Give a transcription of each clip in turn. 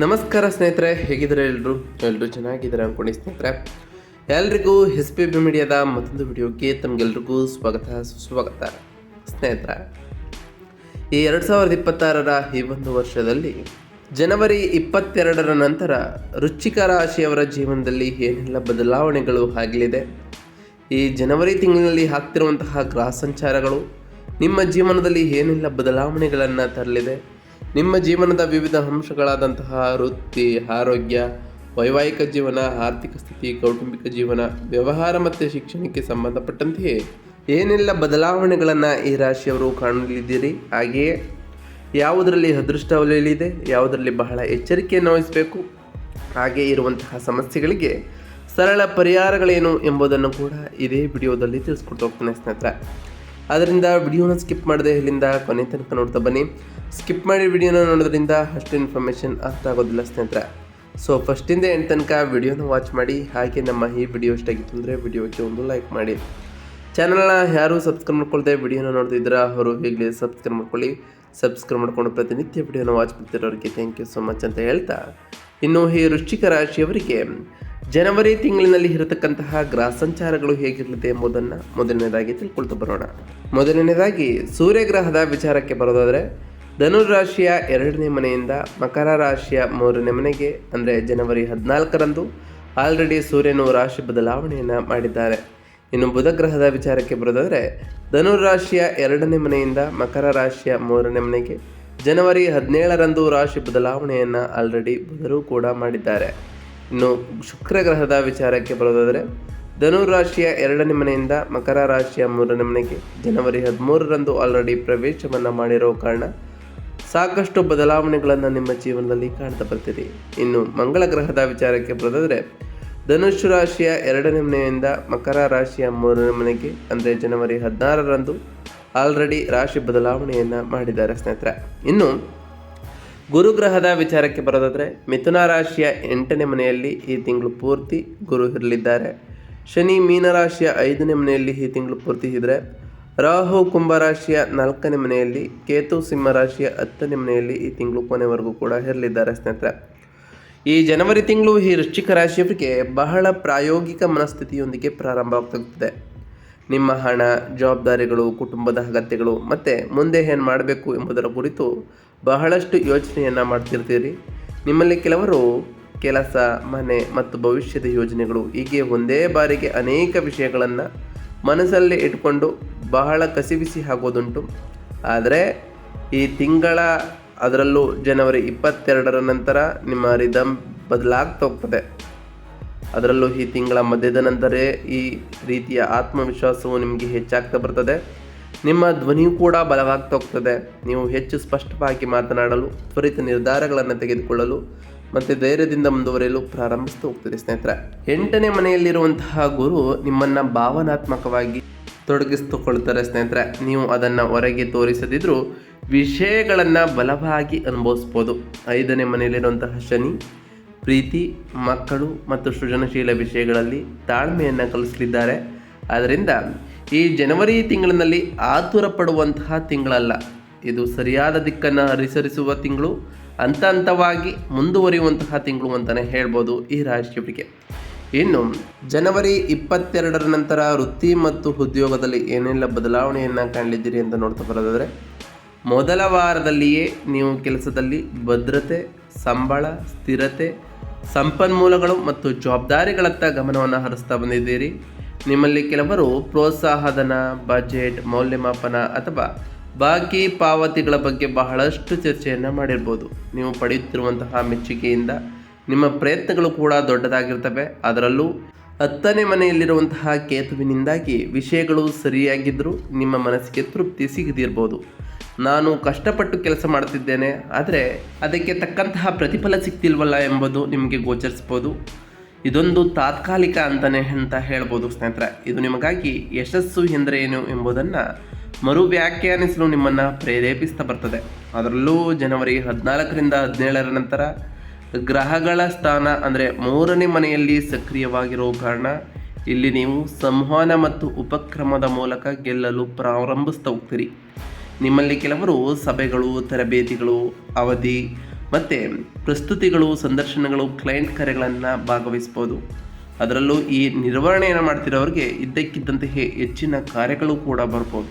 ನಮಸ್ಕಾರ ಸ್ನೇಹಿತರೆ, ಹೇಗಿದ್ದಾರೆ ಎಲ್ಲರೂ ಎಲ್ಲರೂ ಚೆನ್ನಾಗಿದ್ದಾರೆ ಅಂದ್ಕೊಂಡು ಸ್ನೇಹಿತರೆ. ಎಲ್ರಿಗೂ ಎಸ್ ಪಿ ಬಿ ಮೀಡಿಯಾದ ಮತ್ತೊಂದು ವಿಡಿಯೋಗೆ ತಮಗೆಲ್ರಿಗೂ ಸ್ವಾಗತ, ಸುಸ್ವಾಗತ. ಸ್ನೇಹಿತರೆ, ಈ ಎರಡು ಸಾವಿರದ ಇಪ್ಪತ್ತಾರರ ಈ ಒಂದು ವರ್ಷದಲ್ಲಿ ಜನವರಿ ಇಪ್ಪತ್ತೆರಡರ ನಂತರ ರುಚಿಕ ರಾಶಿಯವರ ಜೀವನದಲ್ಲಿ ಏನೆಲ್ಲ ಬದಲಾವಣೆಗಳು ಆಗಲಿದೆ? ಈ ಜನವರಿ ತಿಂಗಳಿನಲ್ಲಿ ಆಗ್ತಿರುವಂತಹ ಗ್ರಹ ಸಂಚಾರಗಳು, ನಿಮ್ಮ ಜೀವನದಲ್ಲಿ ಏನೆಲ್ಲ ಬದಲಾವಣೆಗಳನ್ನು ತರಲಿದೆ? ನಿಮ್ಮ ಜೀವನದ ವಿವಿಧ ಅಂಶಗಳಾದಂತಹ ವೃತ್ತಿ, ಆರೋಗ್ಯ, ವೈವಾಹಿಕ ಜೀವನ, ಆರ್ಥಿಕ ಸ್ಥಿತಿ, ಕೌಟುಂಬಿಕ ಜೀವನ, ವ್ಯವಹಾರ ಮತ್ತು ಶಿಕ್ಷಣಕ್ಕೆ ಸಂಬಂಧಪಟ್ಟಂತೆಯೇ ಏನೆಲ್ಲ ಬದಲಾವಣೆಗಳನ್ನು ಈ ರಾಶಿಯವರು ಕಾಣಲಿದ್ದೀರಿ? ಹಾಗೆಯೇ ಯಾವುದರಲ್ಲಿ ಅದೃಷ್ಟ ಒಲೆಯಲಿದೆ? ಯಾವುದರಲ್ಲಿ ಬಹಳ ಎಚ್ಚರಿಕೆಯನ್ನು ವಹಿಸಬೇಕು? ಹಾಗೆ ಇರುವಂತಹ ಸಮಸ್ಯೆಗಳಿಗೆ ಸರಳ ಪರಿಹಾರಗಳೇನು ಎಂಬುದನ್ನು ಕೂಡ ಇದೇ ವಿಡಿಯೋದಲ್ಲಿ ತಿಳಿಸ್ಕೊಟ್ಟು ಹೋಗ್ತಾನೆ ಸ್ನೇಹಿತರೆ. ಅದರಿಂದ ವಿಡಿಯೋನ ಸ್ಕಿಪ್ ಮಾಡದೆ ಇಲ್ಲಿಂದ ಕೊನೆ ತನಕ ನೋಡ್ತಾ ಬನ್ನಿ. ಸ್ಕಿಪ್ ಮಾಡಿ ವಿಡಿಯೋನ ನೋಡೋದ್ರಿಂದ ಅಷ್ಟು ಇನ್ಫಾರ್ಮೇಷನ್ ಅರ್ಥ ಆಗೋದಿಲ್ಲ ಸ್ನೇಹಿತರೆ. ಸೊ ಫಸ್ಟಿಂದ ಎಂಟು ತನಕ ವಿಡಿಯೋನ ವಾಚ್ ಮಾಡಿ. ಹಾಗೆ ನಮ್ಮ ಈ ವಿಡಿಯೋ ಇಷ್ಟಾಗಿತ್ತು ಅಂದರೆ ವಿಡಿಯೋಕ್ಕೆ ಒಂದು ಲೈಕ್ ಮಾಡಿ. ಚಾನಲ್ನ ಯಾರು ಸಬ್ಸ್ಕ್ರೈಬ್ ಮಾಡ್ಕೊಳ್ದೆ ವಿಡಿಯೋನ ನೋಡ್ತಿದ್ದೀರಾ ಅವರು ಈಗಲೇ ಸಬ್ಸ್ಕ್ರೈಬ್ ಮಾಡ್ಕೊಳ್ಳಿ. ಸಬ್ಸ್ಕ್ರೈಬ್ ಮಾಡ್ಕೊಂಡು ಪ್ರತಿನಿತ್ಯ ವಿಡಿಯೋನ ವಾಚ್ ಮಾಡ್ತಿರೋರಿಗೆ ಥ್ಯಾಂಕ್ ಯು ಸೊ ಮಚ್ ಅಂತ ಹೇಳ್ತಾ. ಇನ್ನು ಈ ವೃಶ್ಚಿಕ ರಾಶಿಯವರಿಗೆ ಜನವರಿ ತಿಂಗಳಿನಲ್ಲಿ ಇರತಕ್ಕಂತಹ ಗ್ರಹ ಸಂಚಾರಗಳು ಹೇಗಿರಲಿದೆ ಎಂಬುದನ್ನು ಮೊದಲನೇದಾಗಿ ತಿಳ್ಕೊಳ್ತಾ ಬರೋಣ. ಮೊದಲನೇದಾಗಿ ಸೂರ್ಯಗ್ರಹದ ವಿಚಾರಕ್ಕೆ ಬರೋದಾದರೆ ಧನುರಾಶಿಯ ಎರಡನೇ ಮನೆಯಿಂದ ಮಕರ ರಾಶಿಯ ಮೂರನೇ ಮನೆಗೆ, ಅಂದರೆ ಜನವರಿ ಹದಿನಾಲ್ಕರಂದು ಆಲ್ರೆಡಿ ಸೂರ್ಯನು ರಾಶಿ ಬದಲಾವಣೆಯನ್ನು ಮಾಡಿದ್ದಾರೆ. ಇನ್ನು ಬುಧ ಗ್ರಹದ ವಿಚಾರಕ್ಕೆ ಬರೋದಾದರೆ ಧನುರಾಶಿಯ ಎರಡನೇ ಮನೆಯಿಂದ ಮಕರ ರಾಶಿಯ ಮೂರನೇ ಮನೆಗೆ, ಜನವರಿ ಹದಿನೇಳರಂದು ರಾಶಿ ಬದಲಾವಣೆಯನ್ನು ಆಲ್ರೆಡಿ ಬುಧರು ಕೂಡ ಮಾಡಿದ್ದಾರೆ. ಇನ್ನು ಶುಕ್ರ ಗ್ರಹದ ವಿಚಾರಕ್ಕೆ ಬರೋದಾದರೆ, ಧನುರಾಶಿಯ ಎರಡನೇ ಮನೆಯಿಂದ ಮಕರ ರಾಶಿಯ ಮೂರನೇ ಮನೆಗೆ ಜನವರಿ ಹದಿಮೂರರಂದು ಆಲ್ರೆಡಿ ಪ್ರವೇಶವನ್ನು ಮಾಡಿರೋ ಕಾರಣ ಸಾಕಷ್ಟು ಬದಲಾವಣೆಗಳನ್ನು ನಿಮ್ಮ ಜೀವನದಲ್ಲಿ ಕಾಣ್ತಾ ಬರ್ತೀರಿ ಇನ್ನು ಮಂಗಳ ಗ್ರಹದ ವಿಚಾರಕ್ಕೆ ಬರೋದಾದರೆ, ಧನುಷ್ ರಾಶಿಯ ಎರಡನೇ ಮನೆಯಿಂದ ಮಕರ ರಾಶಿಯ ಮೂರನೇ ಮನೆಗೆ ಅಂದರೆ ಜನವರಿ ಹದಿನಾರರಂದು ಆಲ್ರೆಡಿ ರಾಶಿ ಬದಲಾವಣೆಯನ್ನು ಮಾಡಿದ್ದಾರೆ ಸ್ನೇಹಿತರೆ. ಇನ್ನು ಗುರುಗ್ರಹದ ವಿಚಾರಕ್ಕೆ ಬರೋದಾದರೆ, ಮಿಥುನ ರಾಶಿಯ ಎಂಟನೇ ಮನೆಯಲ್ಲಿ ಈ ತಿಂಗಳು ಪೂರ್ತಿ ಗುರು ಇರಲಿದ್ದಾರೆ. ಶನಿ ಮೀನರಾಶಿಯ ಐದನೇ ಮನೆಯಲ್ಲಿ ಈ ತಿಂಗಳು ಪೂರ್ತಿ ಇದ್ದರೆ ರಾಹು ಕುಂಭರಾಶಿಯ ನಾಲ್ಕನೇ ಮನೆಯಲ್ಲಿ, ಕೇತು ಸಿಂಹರಾಶಿಯ ಹತ್ತನೇ ಮನೆಯಲ್ಲಿ ಈ ತಿಂಗಳು ಕೊನೆವರೆಗೂ ಕೂಡ ಇರಲಿದ್ದಾರೆ ಸ್ನೇಹಿತರೆ. ಈ ಜನವರಿ ತಿಂಗಳು ಈ ವೃಶ್ಚಿಕ ರಾಶಿಯವರಿಗೆ ಬಹಳ ಪ್ರಾಯೋಗಿಕ ಮನಸ್ಥಿತಿಯೊಂದಿಗೆ ಪ್ರಾರಂಭವಾಗ್ತಿದೆ ನಿಮ್ಮ ಹಣ, ಜವಾಬ್ದಾರಿಗಳು, ಕುಟುಂಬದ ಅಗತ್ಯಗಳು, ಮತ್ತು ಮುಂದೆ ಏನು ಮಾಡಬೇಕು ಎಂಬುದರ ಕುರಿತು ಬಹಳಷ್ಟು ಯೋಚನೆಯನ್ನು ಮಾಡ್ತಿರ್ತೀರಿ. ನಿಮ್ಮಲ್ಲಿ ಕೆಲವರು ಕೆಲಸ, ಮನೆ ಮತ್ತು ಭವಿಷ್ಯದ ಯೋಜನೆಗಳು ಹೀಗೆ ಒಂದೇ ಬಾರಿಗೆ ಅನೇಕ ವಿಷಯಗಳನ್ನು ಮನಸ್ಸಲ್ಲಿ ಇಟ್ಕೊಂಡು ಬಹಳ ಕಸಿಬಿಸಿ ಆಗೋದುಂಟು. ಆದರೆ ಈ ತಿಂಗಳ ಅದರಲ್ಲೂ ಜನವರಿ ಇಪ್ಪತ್ತೆರಡರ ನಂತರ ನಿಮ್ಮ ರಿದಮ್ ಬದಲಾಗ್ತಾ ಹೋಗ್ತದೆ. ಅದರಲ್ಲೂ ಈ ತಿಂಗಳ ಮಧ್ಯದ ನಂತರ ಈ ರೀತಿಯ ಆತ್ಮವಿಶ್ವಾಸವು ನಿಮಗೆ ಹೆಚ್ಚಾಗ್ತಾ ಬರ್ತದೆ. ನಿಮ್ಮ ಧ್ವನಿಯು ಕೂಡ ಬಲವಾಗ್ತಾ ಹೋಗ್ತದೆ ನೀವು ಹೆಚ್ಚು ಸ್ಪಷ್ಟವಾಗಿ ಮಾತನಾಡಲು, ತ್ವರಿತ ನಿರ್ಧಾರಗಳನ್ನು ತೆಗೆದುಕೊಳ್ಳಲು ಮತ್ತು ಧೈರ್ಯದಿಂದ ಮುಂದುವರಿಯಲು ಪ್ರಾರಂಭಿಸ್ತಾ ಹೋಗ್ತದೆ ಸ್ನೇಹಿತರೆ. ಎಂಟನೇ ಮನೆಯಲ್ಲಿರುವಂತಹ ಗುರು ನಿಮ್ಮನ್ನು ಭಾವನಾತ್ಮಕವಾಗಿ ತೊಡಗಿಸ್ತುಕೊಳ್ತಾರೆ ಸ್ನೇಹಿತರೆ. ನೀವು ಅದನ್ನು ಹೊರಗೆ ತೋರಿಸದಿದ್ದರೂ ವಿಷಯಗಳನ್ನು ಬಲವಾಗಿ ಅನುಭವಿಸ್ಬೋದು. ಐದನೇ ಮನೆಯಲ್ಲಿರುವಂತಹ ಶನಿ, ಪ್ರೀತಿ, ಮಕ್ಕಳು ಮತ್ತು ಸೃಜನಶೀಲ ವಿಷಯಗಳಲ್ಲಿ ತಾಳ್ಮೆಯನ್ನು ಕಲಿಸಲಿದ್ದಾರೆ. ಆದ್ದರಿಂದ ಈ ಜನವರಿ ತಿಂಗಳಿನಲ್ಲಿ ಆತುರ ಪಡುವಂತಹ ತಿಂಗಳಲ್ಲ. ಇದು ಸರಿಯಾದ ದಿಕ್ಕನ್ನು ಅನುಸರಿಸುವ ತಿಂಗಳು, ಹಂತ ಹಂತವಾಗಿ ಮುಂದುವರಿಯುವಂತಹ ತಿಂಗಳು ಅಂತಲೇ ಹೇಳ್ಬೋದು ಈ ರಾಶಿಯವರಿಗೆ ಇನ್ನು, ಜನವರಿ ಇಪ್ಪತ್ತೆರಡರ ನಂತರ ವೃತ್ತಿ ಮತ್ತು ಉದ್ಯೋಗದಲ್ಲಿ ಏನೆಲ್ಲ ಬದಲಾವಣೆಯನ್ನು ಕಾಣಲಿದ್ದೀರಿ ಅಂತ ನೋಡ್ತಾ ಬರೋದಾದರೆ, ಮೊದಲ ವಾರದಲ್ಲಿಯೇ ನೀವು ಕೆಲಸದಲ್ಲಿ ಭದ್ರತೆ, ಸಂಬಳ, ಸ್ಥಿರತೆ, ಸಂಪನ್ಮೂಲಗಳು ಮತ್ತು ಜವಾಬ್ದಾರಿಗಳತ್ತ ಗಮನವನ್ನು ಹರಿಸ್ತಾ ಬಂದಿದ್ದೀರಿ. ನಿಮ್ಮಲ್ಲಿ ಕೆಲವರು ಪ್ರೋತ್ಸಾಹಧನ ಬಜೆಟ್ ಮೌಲ್ಯಮಾಪನ ಅಥವಾ ಬಾಕಿ ಪಾವತಿಗಳ ಬಗ್ಗೆ ಬಹಳಷ್ಟು ಚರ್ಚೆಯನ್ನು ಮಾಡಿರ್ಬೋದು. ನೀವು ಪಡೆಯುತ್ತಿರುವಂತಹ ಮೆಚ್ಚುಗೆಯಿಂದ ನಿಮ್ಮ ಪ್ರಯತ್ನಗಳು ಕೂಡ ದೊಡ್ಡದಾಗಿರ್ತವೆ. ಅದರಲ್ಲೂ ಹತ್ತನೇ ಮನೆಯಲ್ಲಿರುವಂತಹ ಕೇತುವಿನಿಂದಾಗಿ ವಿಷಯಗಳು ಸರಿಯಾಗಿದ್ದರೂ ನಿಮ್ಮ ಮನಸ್ಸಿಗೆ ತೃಪ್ತಿ ಸಿಗದಿರ್ಬೋದು. ನಾನು ಕಷ್ಟಪಟ್ಟು ಕೆಲಸ ಮಾಡ್ತಿದ್ದೇನೆ, ಆದರೆ ಅದಕ್ಕೆ ತಕ್ಕಂತಹ ಪ್ರತಿಫಲ ಸಿಗ್ತಿಲ್ವಲ್ಲ ಎಂಬುದು ನಿಮಗೆ ಗೋಚರಿಸ್ಬೋದು ಇದೊಂದು ತಾತ್ಕಾಲಿಕ ಅಂತಲೇ ಅಂತ ಹೇಳ್ಬೋದು ಸ್ನೇಹಿತರೆ. ಇದು ನಿಮಗಾಗಿ ಯಶಸ್ಸು ಎಂದರೆ ಏನು ಎಂಬುದನ್ನು ಮರು ವ್ಯಾಖ್ಯಾನಿಸಲು ನಿಮ್ಮನ್ನು ಪ್ರೇರೇಪಿಸ್ತಾ ಬರ್ತದೆ. ಅದರಲ್ಲೂ ಜನವರಿ ಹದಿನಾಲ್ಕರಿಂದ ಹದಿನೇಳರ ನಂತರ ಗ್ರಹಗಳ ಸ್ಥಾನ ಅಂದರೆ ಮೂರನೇ ಮನೆಯಲ್ಲಿ ಸಕ್ರಿಯವಾಗಿರೋ ಕಾರಣ ಇಲ್ಲಿ ನೀವು ಸಂವಹನ ಮತ್ತು ಉಪಕ್ರಮದ ಮೂಲಕ ಗೆಲ್ಲಲು ಪ್ರಾರಂಭಿಸ್ತಾ ಹೋಗ್ತೀರಿ. ನಿಮ್ಮಲ್ಲಿ ಕೆಲವರು ಸಭೆಗಳು, ತರಬೇತಿಗಳು, ಅವಧಿ ಮತ್ತು ಪ್ರಸ್ತುತಿಗಳು, ಸಂದರ್ಶನಗಳು ಕ್ಲೈಂಟ್ ಕರೆಗಳನ್ನು ಭಾಗವಹಿಸ್ಬೋದು. ಅದರಲ್ಲೂ ಈ ನಿರ್ವಹಣೆಯನ್ನು ಮಾಡ್ತಿರೋರಿಗೆ ಇದ್ದಕ್ಕಿದ್ದಂತೆ ಹೆಚ್ಚಿನ ಕಾರ್ಯಗಳು ಕೂಡ ಬರ್ಬೋದು.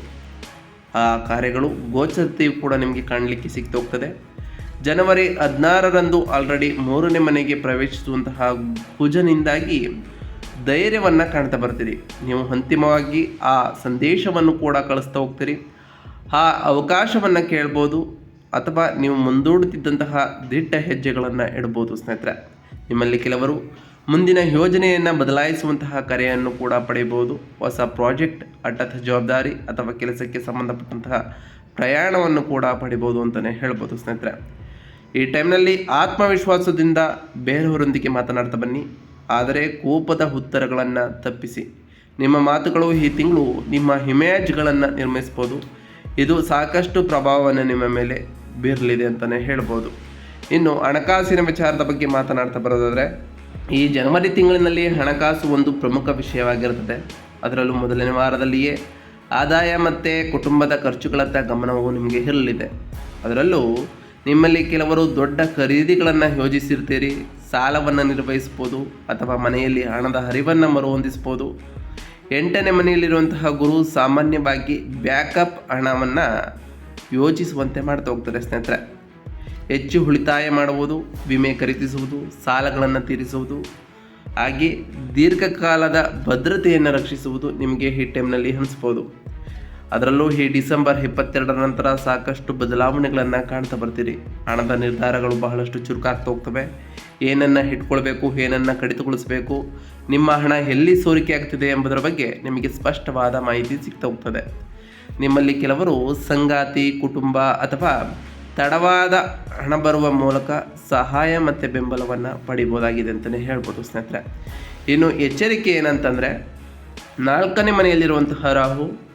ಆ ಕಾರ್ಯಗಳು ಗೋಚರತೆಯು ಕೂಡ ನಿಮಗೆ ಕಾಣಲಿಕ್ಕೆ ಸಿಗ್ತೋಗ್ತದೆ ಜನವರಿ ಹದಿನಾರರಂದು ಆಲ್ರೆಡಿ ಮೂರನೇ ಮನೆಗೆ ಪ್ರವೇಶಿಸುವಂತಹ ಕುಜನಿಂದಾಗಿ ಧೈರ್ಯವನ್ನು ಕಾಣ್ತಾ ಬರ್ತೀರಿ. ನೀವು ಅಂತಿಮವಾಗಿ ಆ ಸಂದೇಶವನ್ನು ಕೂಡ ಕಳಿಸ್ತಾ ಹೋಗ್ತೀರಿ. ಆ ಅವಕಾಶವನ್ನು ಕೇಳ್ಬೋದು. ಅಥವಾ ನೀವು ಮುಂದೂಡುತ್ತಿದ್ದಂತಹ ದಿಟ್ಟ ಹೆಜ್ಜೆಗಳನ್ನು ಇಡ್ಬೋದು, ಸ್ನೇಹಿತರೆ. ನಿಮ್ಮಲ್ಲಿ ಕೆಲವರು ಮುಂದಿನ ಯೋಜನೆಯನ್ನು ಬದಲಾಯಿಸುವಂತಹ ಕರೆಯನ್ನು ಕೂಡ ಪಡೆಯಬಹುದು. ಹೊಸ ಪ್ರಾಜೆಕ್ಟ್ ಅಟ್ಟಥ ಜವಾಬ್ದಾರಿ ಅಥವಾ ಕೆಲಸಕ್ಕೆ ಸಂಬಂಧಪಟ್ಟಂತಹ ಪ್ರಯಾಣವನ್ನು ಕೂಡ ಪಡಿಬೋದು ಅಂತಲೇ ಹೇಳ್ಬೋದು, ಸ್ನೇಹಿತರೆ. ಈ ಟೈಮ್ನಲ್ಲಿ ಆತ್ಮವಿಶ್ವಾಸದಿಂದ ಬೇರೆಯವರೊಂದಿಗೆ ಮಾತನಾಡ್ತಾ ಬನ್ನಿ. ಆದರೆ ಕೋಪದ ಉತ್ತರಗಳನ್ನು ತಪ್ಪಿಸಿ. ನಿಮ್ಮ ಮಾತುಗಳು ಈ ತಿಂಗಳು ನಿಮ್ಮ ಇಮೇಜ್ಗಳನ್ನು ನಿರ್ಮಿಸ್ಬೋದು. ಇದು ಸಾಕಷ್ಟು ಪ್ರಭಾವವನ್ನು ನಿಮ್ಮ ಮೇಲೆ ಬೀರಲಿದೆ ಅಂತಲೇ ಹೇಳ್ಬೋದು. ಇನ್ನು ಹಣಕಾಸಿನ ವಿಚಾರದ ಬಗ್ಗೆ ಮಾತನಾಡ್ತಾ ಬರೋದಾದರೆ, ಈ ಜನವರಿ ತಿಂಗಳಿನಲ್ಲಿ ಹಣಕಾಸು ಒಂದು ಪ್ರಮುಖ ವಿಷಯವಾಗಿರುತ್ತದೆ. ಅದರಲ್ಲೂ ಮೊದಲನೇ ವಾರದಲ್ಲಿಯೇ ಆದಾಯ ಮತ್ತು ಕುಟುಂಬದ ಖರ್ಚುಗಳತ್ತ ಗಮನವು ನಿಮಗೆ ಇರಲಿದೆ. ಅದರಲ್ಲೂ ನಿಮ್ಮಲ್ಲಿ ಕೆಲವರು ದೊಡ್ಡ ಖರೀದಿಗಳನ್ನು ಯೋಜಿಸಿರ್ತೀರಿ, ಸಾಲವನ್ನು ನಿರ್ವಹಿಸ್ಬೋದು, ಅಥವಾ ಮನೆಯಲ್ಲಿ ಹಣದ ಹರಿವನ್ನು ಮರುಹೊಂದಿಸ್ಬೋದು. ಎಂಟನೇ ಮನೆಯಲ್ಲಿರುವಂತಹ ಗುರು ಸಾಮಾನ್ಯವಾಗಿ ಬ್ಯಾಕಪ್ ಹಣವನ್ನು ಯೋಚಿಸುವಂತೆ ಮಾಡ್ತಾ ಹೋಗ್ತಾರೆ ಸ್ನೇಹಿತರೆ. ಹೆಚ್ಚು ಉಳಿತಾಯ ಮಾಡುವುದು, ವಿಮೆ ಖರೀದಿಸುವುದು, ಸಾಲಗಳನ್ನು ತೀರಿಸುವುದು, ಹಾಗೆ ದೀರ್ಘಕಾಲದ ಭದ್ರತೆಯನ್ನು ರಕ್ಷಿಸುವುದು ನಿಮಗೆ ಈ ಟೈಮ್ನಲ್ಲಿ ಅನಿಸ್ಬೋದು. ಅದರಲ್ಲೂ ಈ ಡಿಸೆಂಬರ್ ಇಪ್ಪತ್ತೆರಡರ ನಂತರ ಸಾಕಷ್ಟು ಬದಲಾವಣೆಗಳನ್ನು ಕಾಣ್ತಾ ಬರ್ತೀರಿ. ಹಣದ ನಿರ್ಧಾರಗಳು ಬಹಳಷ್ಟು ಚುರುಕಾಗ್ತಾ ಹೋಗ್ತವೆ. ಏನನ್ನು ಇಟ್ಕೊಳ್ಬೇಕು, ಏನನ್ನು ಕಡಿತಗೊಳಿಸಬೇಕು, ನಿಮ್ಮ ಹಣ ಎಲ್ಲಿ ಸೋರಿಕೆ ಆಗ್ತಿದೆ ಎಂಬುದರ ಬಗ್ಗೆ ನಿಮಗೆ ಸ್ಪಷ್ಟವಾದ ಮಾಹಿತಿ ಸಿಗ್ತಾ ಹೋಗ್ತದೆ. ನಿಮ್ಮಲ್ಲಿ ಕೆಲವರು ಸಂಗಾತಿ, ಕುಟುಂಬ ಅಥವಾ ತಡವಾದ ಹಣ ಬರುವ ಮೂಲಕ ಸಹಾಯ ಮತ್ತು ಬೆಂಬಲವನ್ನು ಪಡಿಬೋದಾಗಿದೆ ಅಂತಲೇ ಹೇಳ್ಬೋದು ಸ್ನೇಹಿತರೆ. ಇನ್ನು ಎಚ್ಚರಿಕೆ ಏನಂತಂದರೆ, ನಾಲ್ಕನೇ ಮನೆಯಲ್ಲಿರುವಂತಹ ರಾಹು,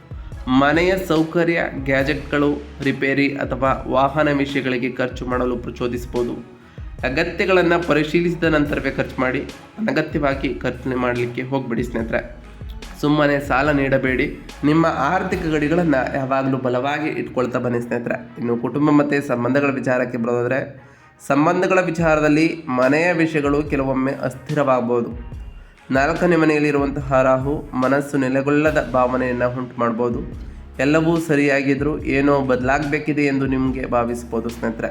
ಮನೆಯ ಸೌಕರ್ಯ, ಗ್ಯಾಜೆಟ್ಗಳು, ರಿಪೇರಿ ಅಥವಾ ವಾಹನ ವಿಷಯಗಳಿಗೆ ಖರ್ಚು ಮಾಡಲು ಪ್ರಚೋದಿಸ್ಬೋದು ಅಗತ್ಯಗಳನ್ನು ಪರಿಶೀಲಿಸಿದ ನಂತರವೇ ಖರ್ಚು ಮಾಡಿ, ಅನಗತ್ಯವಾಗಿ ಖರ್ಚು ಮಾಡಲಿಕ್ಕೆ ಹೋಗ್ಬಿಡಿ ಸ್ನೇಹಿತರೆ. ಸುಮ್ಮನೆ ಸಾಲ ನೀಡಬೇಡಿ. ನಿಮ್ಮ ಆರ್ಥಿಕ ಗಡಿಗಳನ್ನು ಯಾವಾಗಲೂ ಬಲವಾಗಿ ಇಟ್ಕೊಳ್ತಾ ಬನ್ನಿ ಸ್ನೇಹಿತರೆ. ಇನ್ನು ಕುಟುಂಬ ಮತ್ತು ಸಂಬಂಧಗಳ ವಿಚಾರಕ್ಕೆ ಬರೋದಾದರೆ, ಸಂಬಂಧಗಳ ವಿಚಾರದಲ್ಲಿ ಮನೆಯ ವಿಷಯಗಳು ಕೆಲವೊಮ್ಮೆ ಅಸ್ಥಿರವಾಗಬಹುದು ನಾಲ್ಕನೇ ಮನೆಯಲ್ಲಿರುವಂತಹ ರಾಹು ಮನಸ್ಸು ನೆಲೆಗೊಳ್ಳದ ಭಾವನೆಯನ್ನು ಉಂಟು ಮಾಡ್ಬೋದು. ಎಲ್ಲವೂ ಸರಿಯಾಗಿದ್ದರೂ ಏನೋ ಬದಲಾಗಬೇಕಿದೆ ಎಂದು ನಿಮಗೆ ಭಾವಿಸ್ಬೋದು ಸ್ನೇಹಿತರೆ.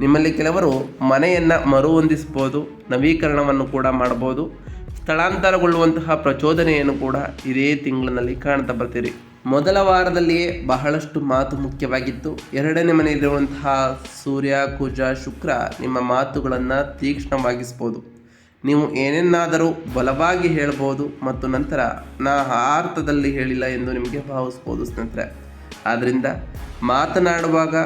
ನಿಮ್ಮಲ್ಲಿ ಕೆಲವರು ಮನೆಯನ್ನು ಮರುಹೊಂದಿಸ್ಬೋದು, ನವೀಕರಣವನ್ನು ಕೂಡ ಮಾಡ್ಬೋದು. ಸ್ಥಳಾಂತರಗೊಳ್ಳುವಂತಹ ಪ್ರಚೋದನೆಯನ್ನು ಕೂಡ ಇದೇ ತಿಂಗಳಿನಲ್ಲಿ ಕಾಣ್ತಾ ಬರ್ತೀರಿ. ಮೊದಲ ವಾರದಲ್ಲಿಯೇ ಬಹಳಷ್ಟು ಮಾತು ಮುಖ್ಯವಾಗಿತ್ತು. ಎರಡನೇ ಮನೆಯಲ್ಲಿರುವಂತಹ ಸೂರ್ಯ, ಕುಜ, ಶುಕ್ರ ನಿಮ್ಮ ಮಾತುಗಳನ್ನು ತೀಕ್ಷ್ಣವಾಗಿಸ್ಬೋದು. ನೀವು ಏನೇನಾದರೂ ಬಲವಾಗಿ ಹೇಳ್ಬೋದು ಮತ್ತು ನಂತರ ನಾ ಅರ್ಥದಲ್ಲಿ ಹೇಳಿಲ್ಲ ಎಂದು ನಿಮಗೆ ಭಾವಿಸ್ಬೋದು ಸ್ನೇಹಿತರೆ. ಆದ್ದರಿಂದ ಮಾತನಾಡುವಾಗ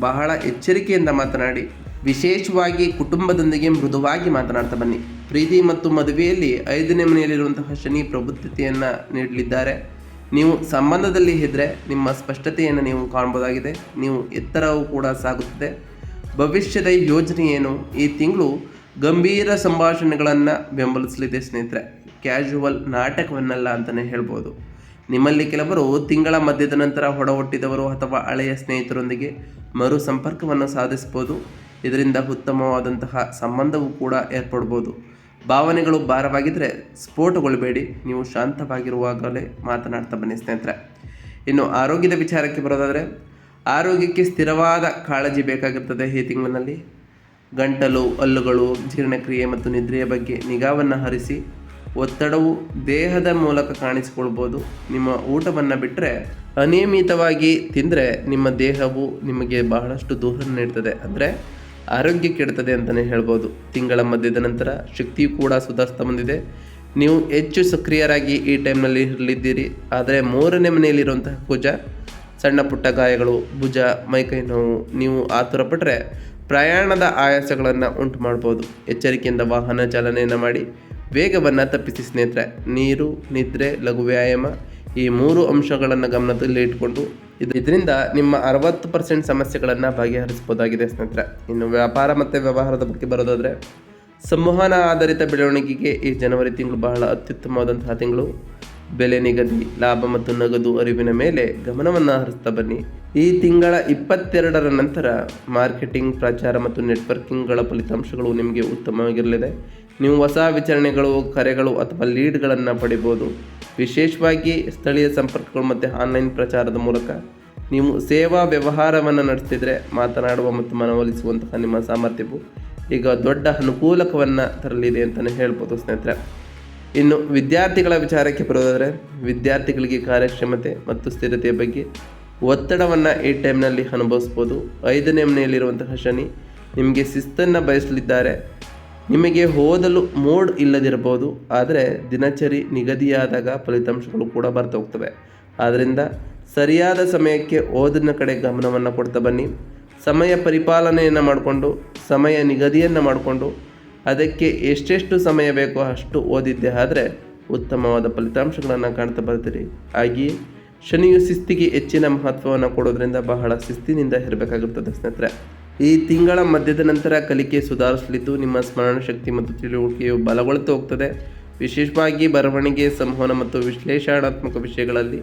ಬಹಳ ಎಚ್ಚರಿಕೆಯಿಂದ ಮಾತನಾಡಿ, ವಿಶೇಷವಾಗಿ ಕುಟುಂಬದೊಂದಿಗೆ ಮೃದುವಾಗಿ ಮಾತನಾಡ್ತಾ ಬನ್ನಿ. ಪ್ರೀತಿ ಮತ್ತು ಮದುವೆಯಲ್ಲಿ ಐದನೇ ಮನೆಯಲ್ಲಿರುವಂತಹ ಶನಿ ಪ್ರಬುದ್ಧತೆಯನ್ನು ನೀಡಲಿದ್ದಾರೆ. ನೀವು ಸಂಬಂಧದಲ್ಲಿ ಇದ್ದರೆ ನಿಮ್ಮ ಸ್ಪಷ್ಟತೆಯನ್ನು ನೀವು ಕಾಣ್ಬೋದಾಗಿದೆ. ನೀವು ಎತ್ತರವೂ ಕೂಡ ಸಾಗುತ್ತದೆ. ಭವಿಷ್ಯದ ಯೋಜನೆ ಏನು? ಈ ತಿಂಗಳು ಗಂಭೀರ ಸಂಭಾಷಣೆಗಳನ್ನು ಬೆಂಬಲಿಸಲಿದೆ ಸ್ನೇಹಿತರೆ. ಕ್ಯಾಶುವಲ್ ನಾಟಕವನ್ನಲ್ಲ ಅಂತಲೇ ಹೇಳ್ಬೋದು. ನಿಮ್ಮಲ್ಲಿ ಕೆಲವರು ತಿಂಗಳ ಮಧ್ಯದ ನಂತರ ಹೊಡಹೊಟ್ಟಿದವರು ಅಥವಾ ಹಳೆಯ ಸ್ನೇಹಿತರೊಂದಿಗೆ ಮರು ಸಂಪರ್ಕವನ್ನು ಸಾಧಿಸ್ಬೋದು ಇದರಿಂದ ಉತ್ತಮವಾದಂತಹ ಸಂಬಂಧವೂ ಕೂಡ ಏರ್ಪಡ್ಬೋದು. ಭಾವನೆಗಳು ಭಾರವಾಗಿದ್ದರೆ ಸ್ಫೋಟಗೊಳ್ಳಬೇಡಿ ನೀವು ಶಾಂತವಾಗಿರುವಾಗಲೇ ಮಾತನಾಡ್ತಾ ಬನ್ನಿ ಸ್ನೇಹಿತರೆ. ಇನ್ನು ಆರೋಗ್ಯದ ವಿಚಾರಕ್ಕೆ ಬರೋದಾದರೆ, ಆರೋಗ್ಯಕ್ಕೆ ಸ್ಥಿರವಾದ ಕಾಳಜಿ ಬೇಕಾಗಿರ್ತದೆ ಈ ತಿಂಗಳಿನಲ್ಲಿ. ಗಂಟಲು, ಹಲ್ಲುಗಳು, ಜೀರ್ಣಕ್ರಿಯೆ ಮತ್ತು ನಿದ್ರೆಯ ಬಗ್ಗೆ ನಿಗಾವನ್ನು ಹರಿಸಿ, ಒತ್ತಡವು ದೇಹದ ಮೂಲಕ ಕಾಣಿಸಿಕೊಳ್ಬೋದು. ನಿಮ್ಮ ಊಟವನ್ನು ಬಿಟ್ಟರೆ ಅನಿಯಮಿತವಾಗಿ ತಿಂದರೆ ನಿಮ್ಮ ದೇಹವು ನಿಮಗೆ ಬಹಳಷ್ಟು ದೂರ ನೀಡ್ತದೆ. ಅಂದರೆ ಆರೋಗ್ಯ ಕೆಡ್ತದೆ ಅಂತಲೇ ಹೇಳ್ಬೋದು. ತಿಂಗಳ ಮಧ್ಯದ ನಂತರ ಶಕ್ತಿಯು ಕೂಡ ಸುಧಾರಿಸ್ತಾ ಬಂದಿದೆ. ನೀವು ಹೆಚ್ಚು ಸಕ್ರಿಯರಾಗಿ ಈ ಟೈಮ್ನಲ್ಲಿ ಇರಲಿದ್ದೀರಿ. ಆದರೆ ಮೂರನೇ ಮನೆಯಲ್ಲಿರುವಂತಹ ಕುಜ ಸಣ್ಣ ಪುಟ್ಟ ಗಾಯಗಳು, ಭುಜ, ಮೈಕೈ ನೋವು, ನೀವು ಆತುರಪಟ್ಟರೆ ಪ್ರಯಾಣದ ಆಯಾಸಗಳನ್ನು ಉಂಟು ಮಾಡ್ಬೋದು. ಎಚ್ಚರಿಕೆಯಿಂದ ವಾಹನ ಚಾಲನೆಯನ್ನು ಮಾಡಿ, ವೇಗವನ್ನು ತಪ್ಪಿಸಿ ಸ್ನೇಹಿತರೆ. ನೀರು, ನಿದ್ರೆ, ಲಘು ವ್ಯಾಯಾಮ ಈ ಮೂರು ಅಂಶಗಳನ್ನು ಗಮನದಲ್ಲಿ ಇಟ್ಕೊಂಡು ಇದು ಇದರಿಂದ ನಿಮ್ಮ ಅರವತ್ತು ಪರ್ಸೆಂಟ್ ಸಮಸ್ಯೆಗಳನ್ನು ಬಗೆಹರಿಸ್ಬೋದಾಗಿದೆ ಸ್ನೇಹಿತರೆ. ಇನ್ನು ವ್ಯಾಪಾರ ಮತ್ತು ವ್ಯವಹಾರದ ಬಗ್ಗೆ ಬರೋದಾದರೆ, ಸಂವಹನ ಆಧಾರಿತ ಬೆಳವಣಿಗೆಗೆ ಈ ಜನವರಿ ತಿಂಗಳು ಬಹಳ ಅತ್ಯುತ್ತಮವಾದಂತಹ ತಿಂಗಳು. ಬೆಲೆ ನಿಗದಿ, ಲಾಭ ಮತ್ತು ನಗದು ಅರಿವಿನ ಮೇಲೆ ಗಮನವನ್ನು ಹರಿಸ್ತಾ ಬನ್ನಿ. ಈ ತಿಂಗಳ ಇಪ್ಪತ್ತೆರಡರ ನಂತರ ಮಾರ್ಕೆಟಿಂಗ್, ಪ್ರಚಾರ ಮತ್ತು ನೆಟ್ವರ್ಕಿಂಗ್ಗಳ ಫಲಿತಾಂಶಗಳು ನಿಮಗೆ ಉತ್ತಮವಾಗಿರಲಿದೆ. ನೀವು ಹೊಸ ವಿಚಾರಣೆಗಳು, ಕರೆಗಳು ಅಥವಾ ಲೀಡ್ಗಳನ್ನು ಪಡಿಬೋದು. ವಿಶೇಷವಾಗಿ ಸ್ಥಳೀಯ ಸಂಪರ್ಕಗಳು ಮತ್ತು ಆನ್ಲೈನ್ ಪ್ರಚಾರದ ಮೂಲಕ ನೀವು ಸೇವಾ ವ್ಯವಹಾರವನ್ನು ನಡೆಸ್ತಿದ್ರೆ ಮಾತನಾಡುವ ಮತ್ತು ಮನವೊಲಿಸುವಂತಹ ನಿಮ್ಮ ಸಾಮರ್ಥ್ಯವು ಈಗ ದೊಡ್ಡ ಅನುಕೂಲಕವನ್ನು ತರಲಿದೆ ಅಂತಲೇ ಹೇಳ್ಬೋದು ಸ್ನೇಹಿತರೆ. ಇನ್ನು ವಿದ್ಯಾರ್ಥಿಗಳ ವಿಚಾರಕ್ಕೆ ಬರೋದಾದರೆ ವಿದ್ಯಾರ್ಥಿಗಳಿಗೆ ಕಾರ್ಯಕ್ಷಮತೆ ಮತ್ತು ಸ್ಥಿರತೆಯ ಬಗ್ಗೆ ಒತ್ತಡವನ್ನು ಈ ಟೈಮ್ನಲ್ಲಿ ಅನುಭವಿಸ್ಬೋದು. ಐದನೇ ಮನೆಯಲ್ಲಿರುವಂತಹ ಶನಿ ನಿಮಗೆ ಶಿಸ್ತನ್ನು ಬಯಸಲಿದ್ದಾರೆ. ನಿಮಗೆ ಓದಲು ಮೋಡ್ ಇಲ್ಲದಿರಬಹುದು, ಆದರೆ ದಿನಚರಿ ನಿಗದಿಯಾದಾಗ ಫಲಿತಾಂಶಗಳು ಕೂಡ ಬರ್ತಾ ಹೋಗ್ತವೆ. ಆದ್ದರಿಂದ ಸರಿಯಾದ ಸಮಯಕ್ಕೆ ಓದಿನ ಕಡೆ ಗಮನವನ್ನು ಕೊಡ್ತಾ ಬನ್ನಿ. ಸಮಯ ಪರಿಪಾಲನೆಯನ್ನು ಮಾಡಿಕೊಂಡು, ಸಮಯ ನಿಗದಿಯನ್ನು ಮಾಡಿಕೊಂಡು, ಅದಕ್ಕೆ ಎಷ್ಟೆಷ್ಟು ಸಮಯ ಬೇಕೋ ಅಷ್ಟು ಓದಿದ್ದೆ ಆದರೆ ಉತ್ತಮವಾದ ಫಲಿತಾಂಶಗಳನ್ನು ಕಾಣ್ತಾ ಬರ್ತೀರಿ. ಹಾಗೆಯೇ ಶನಿಯು ಶಿಸ್ತಿಗೆ ಹೆಚ್ಚಿನ ಮಹತ್ವವನ್ನು ಕೊಡೋದ್ರಿಂದ ಬಹಳ ಶಿಸ್ತಿನಿಂದ ಇರಬೇಕಾಗುತ್ತದೆ ಸ್ನೇಹಿತರೆ. ಈ ತಿಂಗಳ ಮಧ್ಯದ ನಂತರ ಕಲಿಕೆ ಸುಧಾರಿಸಲಿದ್ದು ನಿಮ್ಮ ಸ್ಮರಣ ಶಕ್ತಿ ಮತ್ತು ತಿಳುವಳಿಕೆಯು ಬಲಗೊಳ್ತಾ ಹೋಗ್ತದೆ. ವಿಶೇಷವಾಗಿ ಬರವಣಿಗೆ, ಸಂವಹನ ಮತ್ತು ವಿಶ್ಲೇಷಣಾತ್ಮಕ ವಿಷಯಗಳಲ್ಲಿ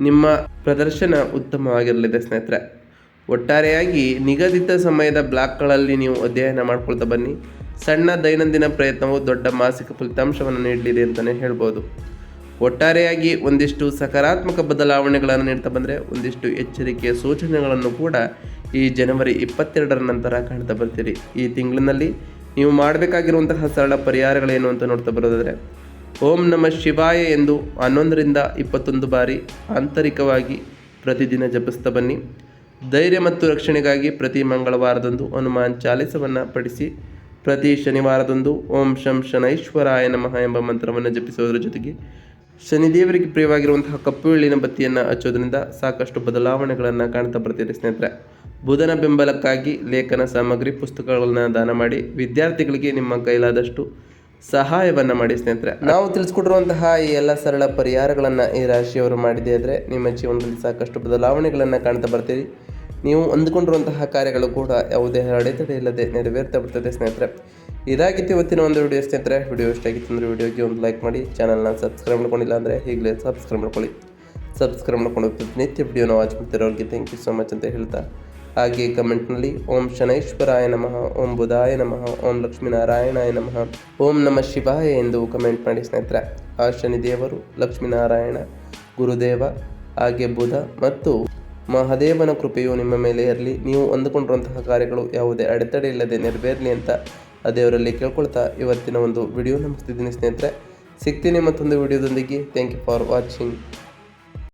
ನಿಮ್ಮ ಪ್ರದರ್ಶನ ಉತ್ತಮವಾಗಿರಲಿದೆ ಸ್ನೇಹಿತರೆ. ಒಟ್ಟಾರೆಯಾಗಿ ನಿಗದಿತ ಸಮಯದ ಬ್ಲಾಕ್ಗಳಲ್ಲಿ ನೀವು ಅಧ್ಯಯನ ಮಾಡ್ಕೊಳ್ತಾ ಬನ್ನಿ. ಸಣ್ಣ ದೈನಂದಿನ ಪ್ರಯತ್ನವು ದೊಡ್ಡ ಮಾಸಿಕ ಫಲಿತಾಂಶವನ್ನು ನೀಡಲಿದೆ ಅಂತಲೇ ಹೇಳ್ಬೋದು. ಒಟ್ಟಾರೆಯಾಗಿ ಒಂದಿಷ್ಟು ಸಕಾರಾತ್ಮಕ ಬದಲಾವಣೆಗಳನ್ನು ನೀಡ್ತಾ ಬಂದರೆ ಒಂದಿಷ್ಟು ಎಚ್ಚರಿಕೆಯ ಸೂಚನೆಗಳನ್ನು ಕೂಡ ಈ ಜನವರಿ ಇಪ್ಪತ್ತೆರಡರ ನಂತರ ಕಾಣ್ತಾ ಬರ್ತೀರಿ. ಈ ತಿಂಗಳಿನಲ್ಲಿ ನೀವು ಮಾಡಬೇಕಾಗಿರುವಂತಹ ಸರಳ ಪರಿಹಾರಗಳೇನು ಅಂತ ನೋಡ್ತಾ ಬರೋದಾದರೆ, ಓಂ ನಮ ಶಿವಾಯ ಎಂದು ಹನ್ನೊಂದರಿಂದ ಇಪ್ಪತ್ತೊಂದು ಬಾರಿ ಆಂತರಿಕವಾಗಿ ಪ್ರತಿದಿನ ಜಪಿಸ್ತಾ ಬನ್ನಿ. ಧೈರ್ಯ ಮತ್ತು ರಕ್ಷಣೆಗಾಗಿ ಪ್ರತಿ ಮಂಗಳವಾರದಂದು ಹನುಮಾನ್ ಚಾಲಿಸವನ್ನು ಪಡಿಸಿ ಪ್ರತಿ ಶನಿವಾರದಂದು ಓಂ ಶಂ ಶನೈಶ್ವರಾಯ ನಮಃ ಎಂಬ ಮಂತ್ರವನ್ನು ಜಪಿಸುವುದರ ಜೊತೆಗೆ ಶನಿದೇವರಿಗೆ ಪ್ರಿಯವಾಗಿರುವಂತಹ ಕಪ್ಪು ಎಳ್ಳಿನ ಬತ್ತಿಯನ್ನು ಹಚ್ಚೋದ್ರಿಂದ ಸಾಕಷ್ಟು ಬದಲಾವಣೆಗಳನ್ನು ಕಾಣ್ತಾ ಬರ್ತೀರಿ ಸ್ನೇಹಿತರೆ. ಬುಧನ ಬೆಂಬಲಕ್ಕಾಗಿ ಲೇಖನ ಸಾಮಗ್ರಿ, ಪುಸ್ತಕಗಳನ್ನು ದಾನ ಮಾಡಿ ವಿದ್ಯಾರ್ಥಿಗಳಿಗೆ ನಿಮ್ಮ ಕೈಲಾದಷ್ಟು ಸಹಾಯವನ್ನು ಮಾಡಿ ಸ್ನೇಹಿತರೆ. ನಾವು ತಿಳಿಸ್ಕೊಟ್ಟಿರುವಂತಹ ಈ ಎಲ್ಲ ಸರಳ ಪರಿಹಾರಗಳನ್ನು ಈ ರಾಶಿಯವರು ಮಾಡಿದೆ ಆದರೆ ನಿಮ್ಮ ಜೀವನದಲ್ಲಿ ಸಾಕಷ್ಟು ಬದಲಾವಣೆಗಳನ್ನು ಕಾಣ್ತಾ ಬರ್ತೀರಿ. ನೀವು ಅಂದುಕೊಂಡಿರುವಂತಹ ಕಾರ್ಯಗಳು ಕೂಡ ಯಾವುದೇ ಅಡೆತಡೆ ಇಲ್ಲದೆ ನೆರವೇರ್ತಾ ಬಿಡ್ತದೆ ಸ್ನೇಹಿತರೆ. ಇದಾಗಿತ್ತು ಇವತ್ತಿನ ಒಂದು ವಿಡಿಯೋ ಸ್ನೇಹಿತರೆ. ವಿಡಿಯೋ ಇಷ್ಟ ಆಗಿತ್ತು ಅಂದರೆ ವಿಡಿಯೋಗೆ ಒಂದು ಲೈಕ್ ಮಾಡಿ, ಚಾನಲ್ನ ಸಬ್ಸ್ಕ್ರೈಬ್ ಮಾಡ್ಕೊಂಡಿಲ್ಲ ಅಂದರೆ ಈಗಲೇ ಸಬ್ಸ್ಕ್ರೈಬ್ ಮಾಡ್ಕೊಳ್ಳಿ. ಸಬ್ಸ್ಕ್ರೈಬ್ ಮಾಡ್ಕೊಂಡು ನಿತ್ಯ ವಿಡಿಯೋನ ವಾಚ್ ಮಾಡ್ತಿರೋರಿಗೆ ಥ್ಯಾಂಕ್ ಯು ಸೊ ಮಚ್ ಅಂತ ಹೇಳ್ತಾ ಹಾಗೆ ಕಮೆಂಟ್ನಲ್ಲಿ, ಓಂ ಶನೈಶ್ವರಾಯ ನಮಃ, ಓಂ ಬುಧಾಯ ನಮಃ, ಓಂ ಲಕ್ಷ್ಮೀನಾರಾಯಣಾಯ ನಮಃ, ಓಂ ನಮಃ ಶಿವಾಯ ಎಂದು ಕಮೆಂಟ್ ಮಾಡಿ ಸ್ನೇಹಿತರೆ. ಆ ಶನಿದೇವರು ಲಕ್ಷ್ಮೀನಾರಾಯಣ, ಗುರುದೇವ, ಹಾಗೆ ಬುಧ ಮತ್ತು ಮಹಾದೇವನ ಕೃಪೆಯು ನಿಮ್ಮ ಮೇಲೆ ಇರಲಿ. ನೀವು ಅಂದುಕೊಂಡಿರುವಂತಹ ಕಾರ್ಯಗಳು ಯಾವುದೇ ಅಡೆತಡೆ ಇಲ್ಲದೆ ನೆರವೇರಲಿ ಅಂತ ಆ ದೇವರಲ್ಲಿ ಕೇಳ್ಕೊಳ್ತಾ ಇವತ್ತಿನ ಒಂದು ವಿಡಿಯೋ ನಮಿಸ್ತಿದ್ದೀನಿ ಸ್ನೇಹಿತರೆ. ಸಿಗ್ತೀನಿ ಮತ್ತೊಂದು ವಿಡಿಯೋದೊಂದಿಗೆ. Thank you for watching